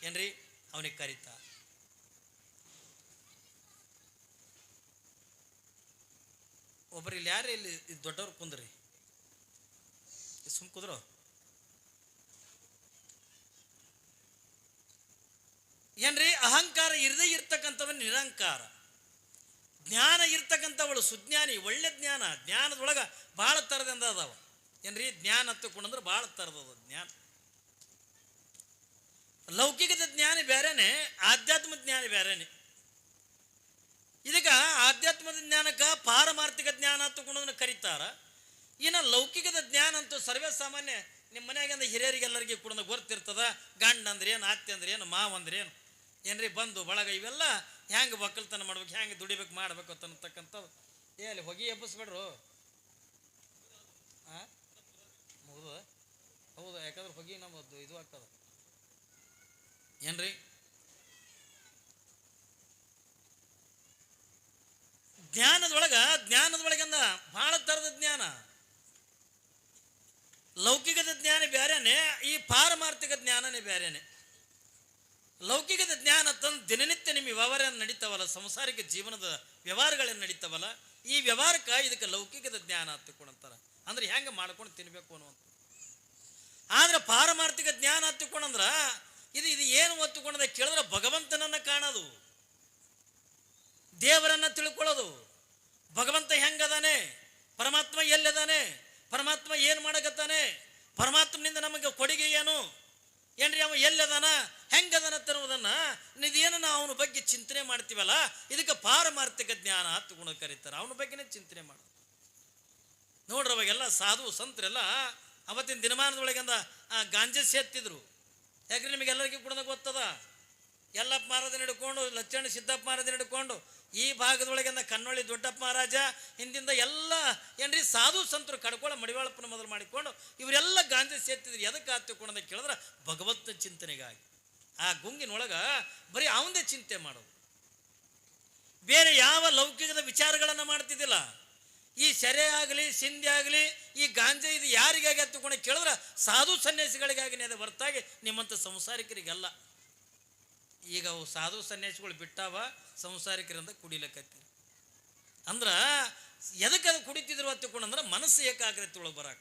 ಏನ್ರಿ? ಅವನಿಗೆ ಕರೀತಾರೆ. ಒಬ್ಬರು ಇಲ್ಲಿ ಯಾರು ಇಲ್ಲಿ ದೊಡ್ಡವ್ರು ಕುಂದ್ರಿ. ಸುಮ್ ಕುದ್ರು ಏನ್ರಿ? ಅಹಂಕಾರ ಇರದೇ ಇರ್ತಕ್ಕಂಥವನ್ ನಿರಂಕಾರ. ಜ್ಞಾನ ಇರ್ತಕ್ಕಂಥವಳು ಸುಜ್ಞಾನಿ, ಒಳ್ಳೆ ಜ್ಞಾನ. ಜ್ಞಾನದೊಳಗ ಭಾಳ ಥರದಿಂದ ಅದಾವ. ಏನ್ರಿ? ಜ್ಞಾನ ಹತ್ತಕೊಂಡ್ರೆ ಭಾಳ ಥರದದ ಜ್ಞಾನ. ಲೌಕಿಕದ ಜ್ಞಾನ ಬೇರೆನೆ ಆಧ್ಯಾತ್ಮ ಜ್ಞಾನ ಬೇರೆನೆ. ಇದಕ್ಕೆ ಆಧ್ಯಾತ್ಮದ ಜ್ಞಾನಕ್ಕೆ ಪಾರಮಾರ್ಥಿಕ ಜ್ಞಾನ ಹತ್ತಕೊಂಡದನ್ನು ಕರೀತಾರ. ಇನ್ನು ಲೌಕಿಕದ ಜ್ಞಾನ ಅಂತೂ ಸರ್ವೇ ಸಾಮಾನ್ಯ ನಿಮ್ಮ ಮನ್ಯಾಗಿಂದ ಹಿರಿಯರಿಗೆಲ್ಲರಿಗೆ ಕೂಡ ಗೊತ್ತಿರ್ತದ. ಗಂಡ ಅಂದ್ರೆ ಏನು ಅತ್ತೆ ಅಂದ್ರೆ ಏನು, ಮಾವ ಅಂದ್ರೆ ಏನು? ಏನ್ರಿ ಬಂದು, ಬಳಗ, ಇವೆಲ್ಲ ಹೆಂಗೆ ಒಕ್ಕಲ್ತನ ಮಾಡ್ಬೇಕು, ಹೆಂಗೆ ದುಡಿಬೇಕು, ಮಾಡ್ಬೇಕು ಅಂತಕ್ಕಂಥದ್ದು ಏ, ಅಲ್ಲಿ ಹೊಗೆ ಎಬ್ಬಿಸ್ಬೇಡ್ರು. ಹೌದು ಹೌದು, ಯಾಕಂದ್ರೆ ಹೊಗೆ ನಮ್ಮದು ಇದು ಆಗ್ತದ. ಏನ್ರಿ? ಜ್ಞಾನದೊಳಗ ಜ್ಞಾನದೊಳಗಿಂದ ಬಹಳ ತರದ ಜ್ಞಾನ. ಲೌಕಿಕದ ಜ್ಞಾನ ಬೇರೆನೆ ಈ ಪಾರಮಾರ್ಥಿಕ ಜ್ಞಾನನೇ ಬೇರೆನೆ ಲೌಕಿಕದ ಜ್ಞಾನ ತಂದು ದಿನನಿತ್ಯ ನಿಮ್ಮ ವ್ಯವಹಾರ ನಡೀತಾವಲ್ಲ, ಸಂಸಾರಿಕ ಜೀವನದ ವ್ಯವಹಾರಗಳೇನು ನಡೀತಾವಲ್ಲ, ಈ ವ್ಯವಹಾರಕ್ಕೆ ಇದಕ್ಕೆ ಲೌಕಿಕದ ಜ್ಞಾನ ಹತ್ತಿಕೊಂಡಂತಾರ ಅಂದ್ರೆ ಹೆಂಗೆ ಮಾಡ್ಕೊಂಡು ತಿನ್ಬೇಕು ಅನ್ನುವಂಥ ಆದ್ರೆ ಪಾರಮಾರ್ಥಿಕ ಜ್ಞಾನ ಹತ್ತಿಕೊಂಡಂದ್ರ ಇದು ಇದು ಏನು ಒತ್ತುಕೊಂಡದ ಕೇಳಿದ್ರೆ ಭಗವಂತನನ್ನ ಕಾಣೋದು. ದೇವರನ್ನ ತಿಳ್ಕೊಳ್ಳೋದು. ಭಗವಂತ ಹೆಂಗದಾನೆ? ಪರಮಾತ್ಮ ಎಲ್ಲದಾನೆ? ಪರಮಾತ್ಮ ಏನು ಮಾಡಕತ್ತಾನೆ? ಪರಮಾತ್ಮನಿಂದ ನಮಗೆ ಕೊಡುಗೆ ಏನು? ಏನ್ರಿ ಅವ ಎಲ್ಲದಾನ? ಹೆಂಗದನ ತರುವುದನ್ನ? ನಿದೇನ ಅವನ ಬಗ್ಗೆ ಚಿಂತನೆ ಮಾಡ್ತೀವಲ್ಲ? ಇದಕ್ಕೆ ಪಾರಮಾರ್ಥಿಕ ಜ್ಞಾನ ಗುಣ ಕರೀತಾರೆ. ಅವನ ಬಗ್ಗೆನೇ ಚಿಂತನೆ ಮಾಡ ನೋಡ್ರಿ ಅವಾಗೆಲ್ಲ ಸಾಧು ಸಂತರೆಲ್ಲ ಅವತ್ತಿನ ದಿನಮಾನದೊಳಗಿಂದ ಆ ಗಾಂಜಾ ಸೇತ್ತಿದ್ರು ಯಾಕ್ರಿ ನಿಮಗೆಲ್ಲರಿಗೂ ಕೂಡ ಗೊತ್ತದ? ಎಲ್ಲಪ್ಪ ಮಾರದನ್ನ ಹಿಡ್ಕೊಂಡು, ಲಚ್ಚಣ್ಣ ಸಿದ್ದಪ್ಪ ಮಾರದನ್ನ ಹಿಡ್ಕೊಂಡು ಈ ಭಾಗದೊಳಗಿನ ಕನ್ನೊಳ್ಳಿ ದೊಡ್ಡಪ್ಪ ಮಹಾರಾಜ, ಹಿಂದಿಂದ ಎಲ್ಲ ಏನ್ರಿ ಸಾಧು ಸಂತರು ಕಡ್ಕೊಳ್ಳ ಮಡಿವಾಳಪ್ಪನ ಮೊದಲು ಮಾಡಿಕೊಂಡು ಇವರೆಲ್ಲ ಗಾಂಧಿ ಸೇರ್ತಿದ್ರು. ಎದಕ್ಕೆ ಹತ್ತಿಕೊಂಡಂತ ಕೇಳಿದ್ರೆ ಭಗವತ್ ಚಿಂತನೆಗಾಗಿ. ಆ ಗುಂಗಿನೊಳಗ ಬರೀ ಅವಂದೇ ಚಿಂತೆ ಮಾಡೋದು. ಬೇರೆ ಯಾವ ಲೌಕಿಕದ ವಿಚಾರಗಳನ್ನು ಮಾಡ್ತಿದ್ದಿಲ್ಲ. ಈ ಸೆರೆ ಆಗಲಿ, ಸಿಂಧಿ ಆಗಲಿ, ಈ ಗಾಂಜಾ ಇದು ಯಾರಿಗಾಗಿ ಹತ್ತುಕೊಂಡು ಕೇಳಿದ್ರೆ ಸಾಧು ಸನ್ಯಾಸಿಗಳಿಗಾಗಿ ಅದು ಹೊರತಾಗಿ ನಿಮ್ಮಂಥ ಸಂಸಾರಿಕರಿಗೆಲ್ಲ. ಈಗ ಅವು ಸಾಧು ಸನ್ಯಾಸಿಗಳು ಬಿಟ್ಟಾವ ಸಂಸಾರಿಕರಿಂದ ಕುಡಿಲಕತ್ತೀರಿ ಅಂದ್ರೆ ಎದಕ್ಕೆ ಅದು ಕುಡಿತಿದ್ರು ಹತ್ತಿಕೊಂಡಂದ್ರೆ ಮನಸ್ಸು ಏಕಾಗ್ರತೆ ಒಳಗೆ ಬರಾಕ.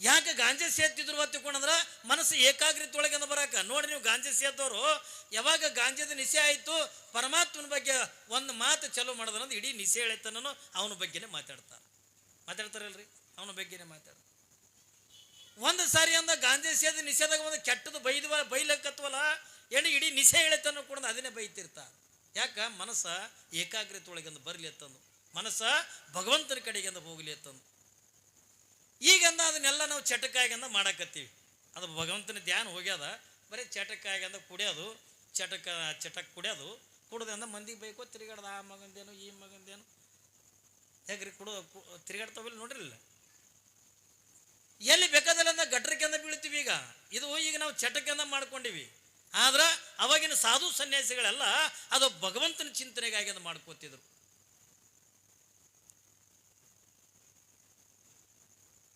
ಯಾಕೆ ಗಾಂಜಾ ಸೇರ್ತಿದ್ರು ಅಂದ್ರೆ ಮನಸ್ಸು ಏಕಾಗ್ರತೆ ಒಳಗೆ ಬರಾಕ. ನೋಡಿ ನೀವು ಗಾಂಜೆ ಸೇರ್ತವ್ರು ಯಾವಾಗ ಗಾಂಜೆದ ನಿಶೆ ಆಯಿತು, ಪರಮಾತ್ಮನ ಬಗ್ಗೆ ಒಂದು ಮಾತು ಚಲೋ ಮಾಡಿದ್ರಂದ್ರೆ ಇಡೀ ನಿಶೆ ಹೇಳೈತನೋ ಅವನ ಬಗ್ಗೆನೇ ಮಾತಾಡ್ತಾರೆ. ಮಾತಾಡ್ತಾರಲ್ರಿ? ಅವನ ಬಗ್ಗೆನೇ ಮಾತಾಡ್ತಾರೆ. ಒಂದು ಸಾರಿ ಅಂದ ಗಾಂಜೆ ಸೇದ ನಿಷೇಧಾಗ ಒಂದು ಕೆಟ್ಟದ್ದು ಬೈದ ಬೈಲಕ್ಕತ್ವಲ್ಲ ಏನು ಇಡೀ ನಿಶೆ ಹೇಳೈತನೋ ಕೂಡ ಅದನ್ನೇ ಬೈತಿರ್ತಾರೆ. ಯಾಕ ಮನಸ್ಸ ಏಕಾಗ್ರತೆ ಒಳಗಿಂದ ಬರಲಿ ಅಂತಂದು. ಮನಸ್ಸ ಭಗವಂತನ ಕಡೆಗಿಂದ ಹೋಗಲಿ ಅಂತಂದು. ಈಗಂದ ಅದನ್ನೆಲ್ಲ ನಾವು ಚಟಕ್ಕಾಗಿಂದ ಮಾಡಕತ್ತೀವಿ. ಅದು ಭಗವಂತನ ಧ್ಯಾನ ಹೋಗ್ಯದ, ಬರೀ ಚಟಕ್ಕಾಗಿಂದ ಕುಡಿಯೋದು, ಚಟಕ, ಚಟಕ್ ಕುಡಿಯೋದು ಕುಡ್ದಂದ ಮಂದಿಗೆ ಬೇಕೋ ತಿರುಗಾಡ್ದ, ಆ ಮಗಂದೇನು, ಈ ಮಗಂದೇನು. ಹೇಗ್ರಿ ಕುಡೋ ತಿರುಗಾಡ್ತಾವಿಲ್ಲ ನೋಡಿರಲಿಲ್ಲ ಎಲ್ಲಿ ಬೇಕಾದಲ್ಲ ಗಟ್ರಕ್ಕೆಂದ ಬೀಳ್ತೀವಿ ಈಗ. ಇದು ಈಗ ನಾವು ಚಟಕ್ಕೆಂದ ಮಾಡ್ಕೊಂಡಿವಿ. ಆದ್ರೆ ಅವಾಗಿನ ಸಾಧು ಸನ್ಯಾಸಿಗಳೆಲ್ಲ ಅದು ಭಗವಂತನ ಚಿಂತನೆಗಾಗಿ ಅದು ಮಾಡ್ಕೋತಿದ್ರು.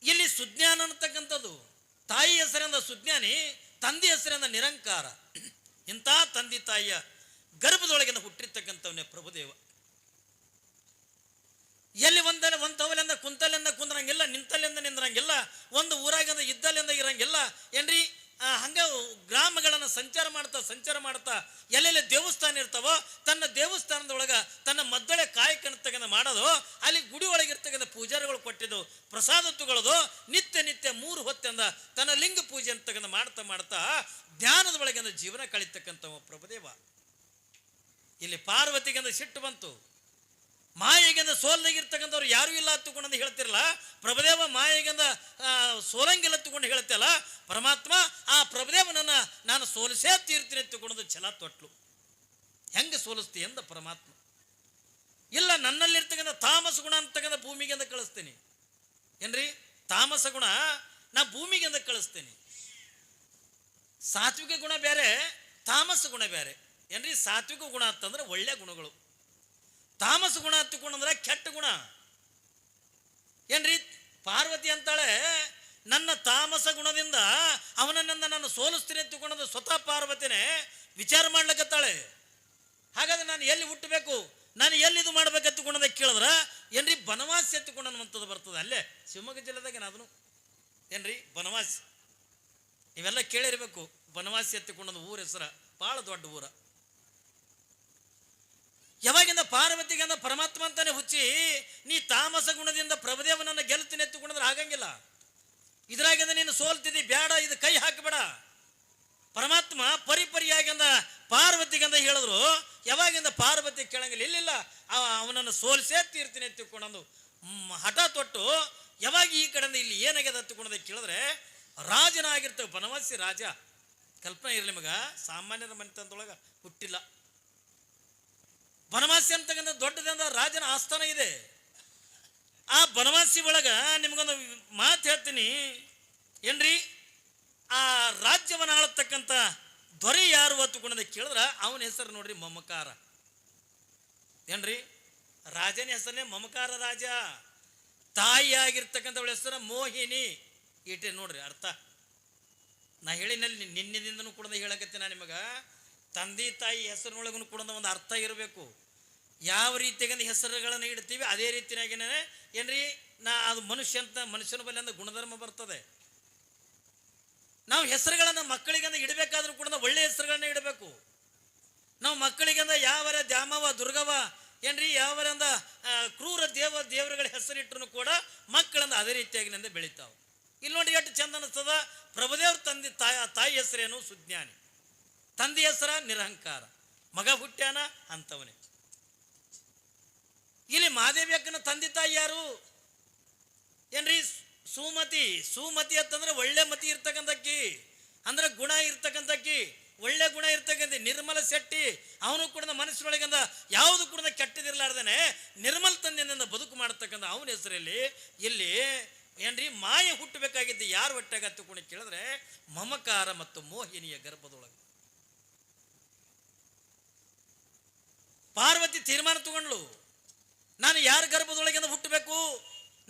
ಇಲ್ಲಿ ಸುಜ್ಞಾನ ಅನ್ನತಕ್ಕಂಥದ್ದು, ತಾಯಿ ಹೆಸರಿಂದ ಸುಜ್ಞಾನಿ, ತಂದೆ ಹೆಸರಿಂದ ನಿರಂಕಾರ. ಇಂಥ ತಂದೆ ತಾಯಿಯ ಗರ್ಭದೊಳಗಿಂದ ಹುಟ್ಟಿರ್ತಕ್ಕಂಥವನೇ ಪ್ರಭುದೇವ. ಎಲ್ಲಿ ಒಂದಲ ಒಂದು ತವಲಿಂದ ಕುಂತಲಿಂದ ಕುಂದ್ರಂಗಿಲ್ಲ, ನಿಂತಲಿಂದ ನಿಂದ್ರಂಗಿಲ್ಲ, ಒಂದು ಊರಾಗಿಂದ ಇದ್ದಲಿಂದ ಇರಂಗಿಲ್ಲ ಏನ್ರಿ? ಹಂಗ ಗ್ರಾಮಗಳನ್ನು ಸಂಚಾರ ಮಾಡ್ತಾ ಸಂಚಾರ ಮಾಡ್ತಾ ಎಲ್ಲೆಲ್ಲಿ ದೇವಸ್ಥಾನ ಇರ್ತಾವೋ ತನ್ನ ದೇವಸ್ಥಾನದೊಳಗೆ ತನ್ನ ಮದ್ದಳೆ ಕಾಯಕನ ತಗನ ಮಾಡೋದು, ಅಲ್ಲಿ ಗುಡಿ ಒಳಗಿರ್ತಕ್ಕಂಥ ಪೂಜಾರಿಗಳು ಕೊಟ್ಟಿದ್ದು ಪ್ರಸಾದ ತಗೊಳ್ಳೋದು, ನಿತ್ಯ ನಿತ್ಯ ಮೂರು ಹೊತ್ತಿಂದ ತನ್ನ ಲಿಂಗ ಪೂಜೆ ಅಂತಕ್ಕಂಥ ಮಾಡ್ತಾ ಮಾಡ್ತಾ ಧ್ಯಾನದ ಒಳಗಿಂದ ಜೀವನ ಕಳೀತಕ್ಕಂಥವ ಪ್ರಭುದೇವ. ಇಲ್ಲಿ ಪಾರ್ವತಿಗಿಂತ ಸಿಟ್ಟು ಬಂತು. ಮಾಯೆಗಿಂದ ಸೋಲನಾಗಿರ್ತಕ್ಕಂಥವ್ರು ಯಾರೂ ಇಲ್ಲ ಅಂತ ಹೇಳ್ತಿರಲ್ಲ? ಪ್ರಭುದೇವ ಮಾಯೆಗಿಂದ ಸೋಲಂಗಿಲ್ಲ ಹತ್ತುಕೊಂಡು ಹೇಳ್ತಲ್ಲ ಪರಮಾತ್ಮ, ಆ ಪ್ರಭುದೇವನನ್ನು ನಾನು ಸೋಲಿಸೇ ತೀರ್ತೀನಿ ಎತ್ತುಕೊಂಡು ಛಲ ತೊಟ್ಲು. ಹೆಂಗೆ ಸೋಲಿಸ್ತಿ ಎಂದ ಪರಮಾತ್ಮ? ಇಲ್ಲ, ನನ್ನಲ್ಲಿರ್ತಕ್ಕಂಥ ತಾಮಸ ಗುಣ ಅಂತಕ್ಕಂಥ ಭೂಮಿಗೆಂದ ಕಳಿಸ್ತೀನಿ. ಏನ್ರಿ? ತಾಮಸ ಗುಣ ನಾ ಭೂಮಿಗೆಂದ ಕಳಿಸ್ತೀನಿ. ಸಾತ್ವಿಕ ಗುಣ ಬೇರೆ, ತಾಮಸ ಗುಣ ಬೇರೆ. ಏನ್ರಿ? ಸಾತ್ವಿಕ ಗುಣ ಅಂತಂದ್ರೆ ಒಳ್ಳೆಯ ಗುಣಗಳು. ತಾಮಸ ಗುಣ ಹತ್ತಿಕೊಂಡಂದ್ರೆ ಕೆಟ್ಟ ಗುಣ. ಏನ್ರಿ? ಪಾರ್ವತಿ ಅಂತಾಳೆ, ನನ್ನ ತಾಮಸ ಗುಣದಿಂದ ಅವನನ್ನ ನಾನು ಸೋಲಿಸ್ತೀನಿ ಅಂತಕೊಂಡು ಸ್ವತಃ ಪಾರ್ವತಿನೇ ವಿಚಾರ ಮಾಡ್ಲಕತ್ತಾಳೆ. ಹಾಗಾದ್ರೆ ನಾನು ಎಲ್ಲಿ ಹುಟ್ಟಬೇಕು? ನಾನು ಎಲ್ಲಿ ಇದು ಮಾಡ್ಬೇಕು ಕೇಳಿದ್ರೆ ಕೇಳಿದ್ರ, ಏನ್ರಿ? ಬನವಾಸಿ ಎತ್ತುಕೊಂಡು ಅನ್ನುವಂಥದ್ದು ಬರ್ತದೆ ಅಲ್ಲೇ, ಶಿವಮೊಗ್ಗ ಜಿಲ್ಲೆದಾಗ ಅದನ್ನು? ಏನ್ರಿ? ಬನವಾಸಿ. ಇವೆಲ್ಲ ಕೇಳಿರ್ಬೇಕು, ಬನವಾಸಿ ಎತ್ತಿಕೊಂಡದ ಊರ ಹೆಸರ, ಭಾಳ ದೊಡ್ಡ ಊರ. ಯಾವಾಗಿಂದ ಪಾರ್ವತಿಗೆ ಅಂದ ಪರಮಾತ್ಮ ಅಂತಾನೆ ಹುಚ್ಚಿ, ನೀ ತಾಮಸ ಗುಣದಿಂದ ಪ್ರಭುದೇವನನ್ನ ಗೆಲ್ತೀನಿ ಎತ್ತುಕೊಂಡ್ರೆ ಆಗಂಗಿಲ್ಲ. ಇದ್ರಾಗಿಂದ ನೀನು ಸೋಲ್ತಿದ್ದಿ ಬೇಡ ಇದು ಕೈ ಹಾಕಬೇಡ. ಪರಮಾತ್ಮ ಪರಿಪರಿಯಾಗಿಂದ ಪಾರ್ವತಿಗಂದ ಹೇಳಿದ್ರು, ಯಾವಾಗಿಂದ ಪಾರ್ವತಿ ಕೇಳಂಗಿಲ್ಲ ಇಲ್ಲಿಲ್ಲ ಅವ- ಅವನನ್ನು ಸೋಲ್ಸೇ ತೀರ್ತೀನಿ ಎತ್ತಿಕೊಂಡು ಹಠ ತೊಟ್ಟು, ಯಾವಾಗ ಈ ಕಡೆಯಿಂದ ಇಲ್ಲಿ ಏನಾಗ್ಯದ ಹತ್ತುಕೊಂಡದ ಕೇಳಿದ್ರೆ, ರಾಜನಾಗಿರ್ತವೆ, ಬನವಾಸಿ ರಾಜ. ಕಲ್ಪನೆ ಇರಲಿ ಮಗ, ಸಾಮಾನ್ಯರ ಮನೆತನದೊಳಗೆ ಹುಟ್ಟಿಲ್ಲ. ಬನವಾಸಿ ಅಂತಕ್ಕಂಥ ದೊಡ್ಡದಂದ ರಾಜನ ಆಸ್ಥಾನ ಇದೆ. ಆ ಬನವಾಸಿ ಒಳಗ ನಿಮಗೊಂದು ಮಾತು ಹೇಳ್ತೀನಿ. ಏನ್ರಿ? ಆ ರಾಜ್ಯವನ್ನು ಆಳತಕ್ಕಂಥ ದೊರೆ ಯಾರು ಹೊತ್ತುಕೊಂಡದ ಕೇಳಿದ್ರ, ಅವನ ಹೆಸರು ನೋಡ್ರಿ ಮಮಕಾರ. ಏನ್ರಿ? ರಾಜನ ಹೆಸರೇ ಮಮಕಾರ ರಾಜ. ತಾಯಿಯಾಗಿರ್ತಕ್ಕಂಥವಳ ಹೆಸರು ಮೋಹಿನಿ. ಇಟ್ಟೆ ನೋಡ್ರಿ ಅರ್ಥ. ನಾ ಹೇಳಿನಲ್ಲಿ ನಿನ್ನೆದಿಂದನೂ ಕೂಡ ಹೇಳಕತ್ತೆ ನಾ ನಿಮಗ. ತಂದೆ ತಾಯಿ ಹೆಸರಿನೊಳಗೂ ಕೂಡ ಒಂದು ಅರ್ಥ ಇರಬೇಕು. ಯಾವ ರೀತಿಯಾಗಿ ಹೆಸರುಗಳನ್ನು ಇಡ್ತೀವಿ, ಅದೇ ರೀತಿಯಾಗಿನೇ ಏನ್ರಿ, ನಾ ಅದು ಮನುಷ್ಯ ಅಂತ, ಮನುಷ್ಯನ ಅಂದ ಗುಣಧರ್ಮ ಬರ್ತದೆ. ನಾವು ಹೆಸರುಗಳನ್ನು ಮಕ್ಕಳಿಗಂದ ಇಡಬೇಕಾದ್ರೂ ಕೂಡ ಒಳ್ಳೆ ಹೆಸರುಗಳನ್ನ ಇಡಬೇಕು. ನಾವು ಮಕ್ಕಳಿಗಂದ ಯಾವರ ದ್ಯಾಮವ, ದುರ್ಗವ, ಏನ್ರಿ, ಯಾವರಂದ ಕ್ರೂರ ದೇವ, ದೇವರುಗಳ ಹೆಸರಿಟ್ಟರು ಕೂಡ ಮಕ್ಕಳಂದ ಅದೇ ರೀತಿಯಾಗಿನಿಂದ ಬೆಳಿತಾವೆ. ಇಲ್ಲಿ ನೋಡಿ ಎಷ್ಟು ಚಂದ ಅನಿಸ್ತದ, ಪ್ರಭುದೇವ್ರ ತಂದೆ ತಾಯಿ ತಾಯಿ ಹೆಸರೇನು ಸುಜ್ಞಾನಿ. ತಂದೆ ಹೆಸರ ನಿರಹಂಕಾರ, ಮಗ ಹುಟ್ಟ್ಯಾನ ಅಂತವನೇ. ಇಲ್ಲಿ ಮಾದೇವಿ ಅಕ್ಕನ ತಂದೆ ತಾಯಿ ಯಾರು? ಏನ್ರಿ ಸುಮತಿ? ಸುಮತಿ ಅಂತಂದ್ರೆ ಒಳ್ಳೆ ಮತಿ ಇರ್ತಕ್ಕಂಥಕ್ಕಿ, ಅಂದ್ರೆ ಗುಣ ಇರ್ತಕ್ಕಂಥಕ್ಕಿ, ಒಳ್ಳೆ ಗುಣ ಇರ್ತಕ್ಕಂಥ ನಿರ್ಮಲ ಶೆಟ್ಟಿ, ಅವನು ಕೂಡ ಮನಸ್ಸಿನೊಳಗಿಂದ ಯಾವುದು ಕೂಡ ಕೆಟ್ಟದಿರ್ಲಾರ್ದೇನೆ, ನಿರ್ಮಲ ತಂದೆಯಿಂದ ಬದುಕು ಮಾಡತಕ್ಕಂಥ ಅವನ ಹೆಸರಲ್ಲಿ ಇಲ್ಲಿ ಏನ್ರಿ ಮಾಯ ಹುಟ್ಟಬೇಕಾಗಿದ್ದು ಯಾರು ಹೊಟ್ಟೆಗತ್ತು ಕೂಡ ಕೇಳಿದ್ರೆ ಮಮಕಾರ ಮತ್ತು ಮೋಹಿನಿಯ ಗರ್ಭದೊಳಗೆ. ಪಾರ್ವತಿ ತೀರ್ಮಾನ ತಗೊಂಡ್ಳು. ನಾನು ಯಾರ ಗರ್ಭದೊಳಗಿಂದ ಹುಟ್ಟಬೇಕು?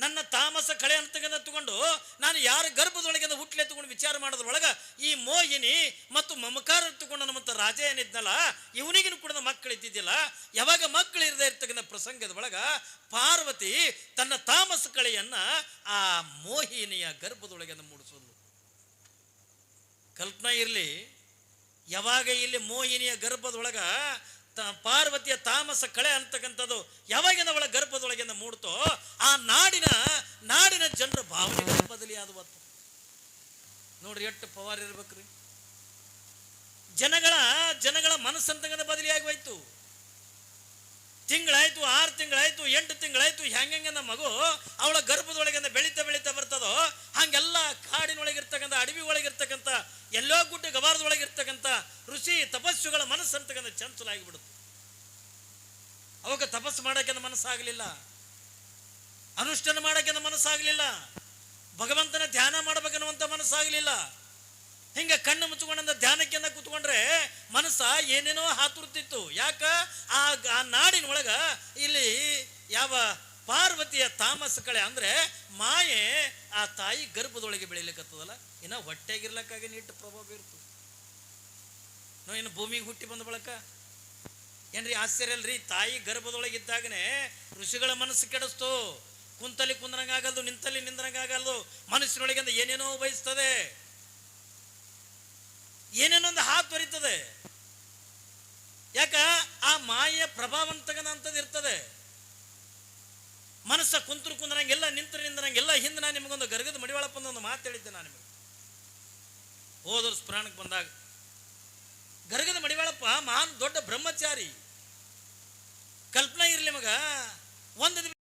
ನನ್ನ ತಾಮಸ ಕಳೆ ಅಂತಕ್ಕಂಥ ತಗೊಂಡು ನಾನು ಯಾರ ಗರ್ಭದೊಳಗಿಂದ ಹುಟ್ಟಲೆ ತಗೊಂಡು ವಿಚಾರ ಮಾಡೋದ್ರೊಳಗೆ ಈ ಮೋಹಿನಿ ಮತ್ತು ಮಮಕಾರ ತಗೊಂಡು ನಮ್ಮಂತ ರಾಜ ಏನಿದ್ನಲ್ಲ, ಇವನಿಗಿನ ಕೂಡ ಮಕ್ಕಳು ಇದ್ದಿದ್ದಿಲ್ಲ. ಯಾವಾಗ ಮಕ್ಕಳು ಇರದೇ ಇರ್ತಕ್ಕಂಥ ಪ್ರಸಂಗದ ಒಳಗ ಪಾರ್ವತಿ ತನ್ನ ತಾಮಸ ಕಳೆಯನ್ನ ಆ ಮೋಹಿನಿಯ ಗರ್ಭದೊಳಗಿಂದ ಮೂಡಿಸೋದು ಕಲ್ಪನಾ ಇರಲಿ, ಯಾವಾಗ ಇಲ್ಲಿ ಮೋಹಿನಿಯ ಗರ್ಭದೊಳಗ ಪಾರ್ವತಿಯ ತಾಮಸ ಕಳೆ ಅಂತಕ್ಕಂಥದ್ದು ಯಾವಾಗಿಂದ ಅವಳ ಗರ್ಭದೊಳಗಿಂದ ಮೂಡ್ತೋ, ಆ ನಾಡಿನ ನಾಡಿನ ಜನರ ಭಾವನೆಗಳು ಬದಲಿಯಾದವತ್ತು ನೋಡ್ರಿ ಎಷ್ಟು ಪವಾರ್ ಇರ್ಬೇಕ್ರಿ. ಜನಗಳ ಜನಗಳ ಮನಸ್ಸಂತಂಗದ ಬದಲಿಯಾಗಿ ಹೋಯ್ತು. ತಿಂಗಳಾಯ್ತು, ಆರು ತಿಂಗಳಾಯ್ತು, ಎಂಟು ತಿಂಗಳಾಯ್ತು, ಹೆಂಗೆ ನಮ್ಮ ಮಗು? ಅವಳ ಗರ್ಭದೊಳಗಿಂದ ಬೆಳೀತಾ ಬೆಳೀತಾ ಬರ್ತದೋ? ಹಂಗೆಲ್ಲ ಕಾಡಿನೊಳಗಿರ್ತಕ್ಕಂಥ ಅಡವಿ ಒಳಗಿರ್ತಕ್ಕಂಥ ಎಲ್ಲೋ ಗುಡ್ಡ ಗವಾರದೊಳಗಿರ್ತಕ್ಕಂಥ ಋಷಿ ತಪಸ್ಸುಗಳ ಮನಸ್ಸಂತಕ್ಕಂಥ ಚಂಚಲಾಗಿ ಬಿಡುತ್ತೆ ಅವಾಗ ತಪಸ್ಸು ಮಾಡೋಕೆ ಮನಸ್ಸಾಗಲಿಲ್ಲ. ಅನುಷ್ಠಾನ ಮಾಡೋಕೆ ಮನಸ್ಸಾಗಲಿಲ್ಲ. ಭಗವಂತನ ಧ್ಯಾನ ಮಾಡಬೇಕನ್ನುವಂಥ ಮನಸ್ಸಾಗಲಿಲ್ಲ. ಹಿಂಗ ಕಣ್ಣು ಮುಚ್ಚಿಕೊಂಡ ಧ್ಯಾನಕ್ಕೆಂದ ಕೂತ್ಕೊಂಡ್ರೆ ಮನಸ್ಸ ಏನೇನೋ ಹಾತುರ್ತಿತ್ತು. ಯಾಕ? ಆ ಆ ನಾಡಿನ ಒಳಗ ಇಲ್ಲಿ ಯಾವ ಪಾರ್ವತಿಯ ತಾಮಸ ಕಳೆ ಅಂದ್ರೆ ಮಾಯೆ ಆ ತಾಯಿ ಗರ್ಭದೊಳಗೆ ಬೆಳಿಲಿಕ್ಕತ್ತದಲ್ಲ ಇನ್ನ ಹೊಟ್ಟೆಗಿರ್ಲಕ್ಕಾಗಿ ನೀಟ್ ಪ್ರಭಾವ ಬೀರ್ತು. ನಾವು ಇನ್ನು ಭೂಮಿಗೆ ಹುಟ್ಟಿ ಬಂದ ಬಳಕ? ಏನ್ರಿ ಆಶ್ಚರ್ಯ ಅಲ್ರಿ? ತಾಯಿ ಗರ್ಭದೊಳಗೆ ಇದ್ದಾಗನೇ ಋಷಿಗಳ ಮನಸ್ಸು ಕೆಡಿಸ್ತು. ಕುಂತಲ್ಲಿ ಕುಂದ್ರಂಗಾಗಲ್ದು, ನಿಂತಲ್ಲಿ ನಿಂದ್ರಂಗಾಗಲ್ದು ಮನಸ್ಸಿನೊಳಗಿಂದ ಏನೇನೋ ಬಯಸ್ತದೆ. ಏನೇನೋ ಒಂದು ಹಾತ್ ಬರೀತದೆ? ಯಾಕ? ಆ ಮಾಯೆಯ ಪ್ರಭಾವ ಇರ್ತದೆ. ಮನಸ್ಸ ಕುಂತರು ಕುಂದ್ರಂಗೆಲ್ಲ ನಿಂತರು ನಿಂದ್ರಂಗೆಲ್ಲ ಹಿಂದೆ ನಾನು ನಿಮಗೊಂದು ಗರ್ಗದ ಮಡಿವಾಳಪ್ಪ ಒಂದು ಮಾತು ಹೇಳಿದ್ದೆ ನಾನು ನಿಮಗೆ. ಹೋದ್ರ ಸ್ಮರಣಕ್ಕೆ ಬಂದಾಗ, ಗರ್ಗದ ಮಡಿವಾಳಪ್ಪ ಮಹಾನ್ ದೊಡ್ಡ ಬ್ರಹ್ಮಚಾರಿ. ಕಲ್ಪನೆ ಇರಲಿ ಮಗ, ಒಂದು